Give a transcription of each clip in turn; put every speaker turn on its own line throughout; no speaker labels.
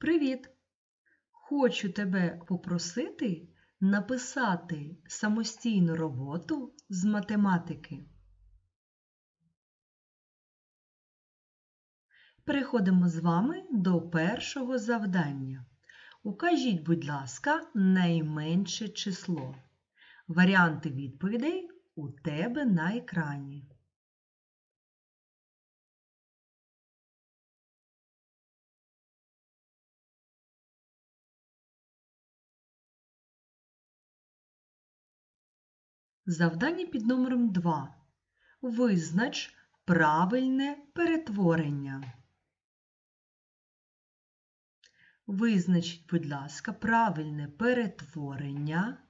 Привіт! Хочу тебе попросити написати самостійну роботу з математики. Переходимо з вами до першого завдання. Укажіть, будь ласка, найменше число. Варіанти відповідей у тебе на екрані. Завдання під номером 2. Визнач правильне перетворення. Визначіть, будь ласка, правильне перетворення.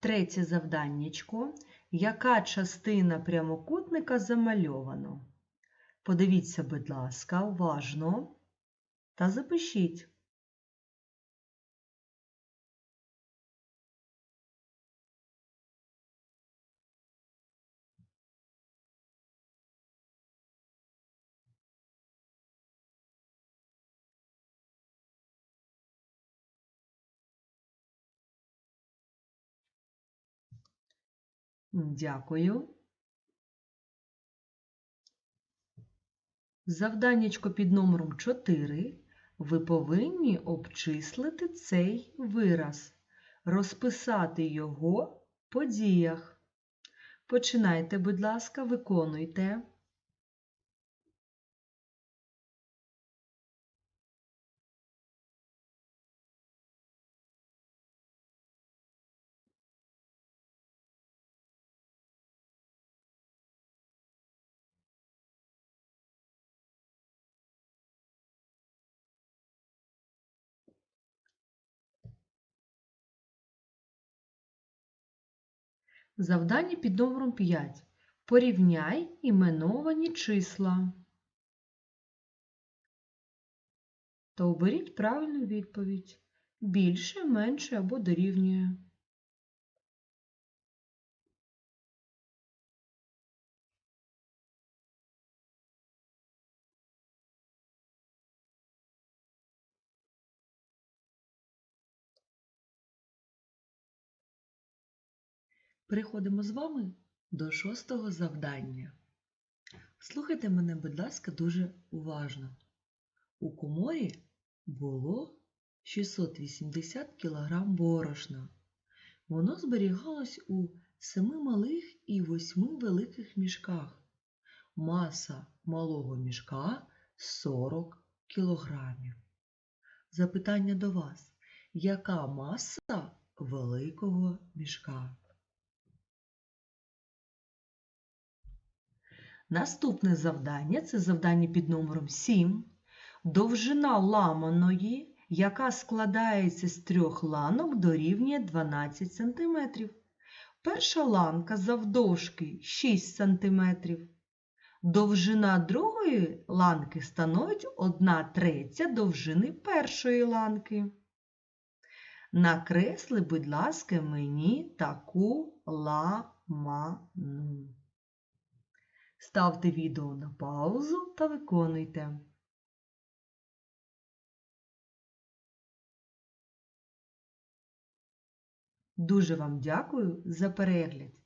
Третє завданнячко. Яка частина прямокутника замальовано? Подивіться, будь ласка, уважно та запишіть. Дякую. Завданнячко під номером 4. Ви повинні обчислити цей вираз, розписати його по діях. Починайте, будь ласка, виконуйте. Завдання під номером 5. Порівняй іменовані числа. Та оберіть правильну відповідь. Більше, менше або дорівнює. Переходимо з вами до шостого завдання. Слухайте мене, будь ласка, дуже уважно. У коморі було 680 кг борошна. Воно зберігалось у семи малих і восьми великих мішках. Маса малого мішка 40 кг. Запитання до вас. Яка маса великого мішка? Наступне завдання це завдання під номером 7. Довжина ламаної, яка складається з трьох ланок, дорівнює 12 см. Перша ланка завдовжки 6 см. Довжина другої ланки становить 1 третя довжини першої ланки. Накресли, будь ласка, мені таку ламану. Ставте відео на паузу та виконуйте. Дуже вам дякую за перегляд!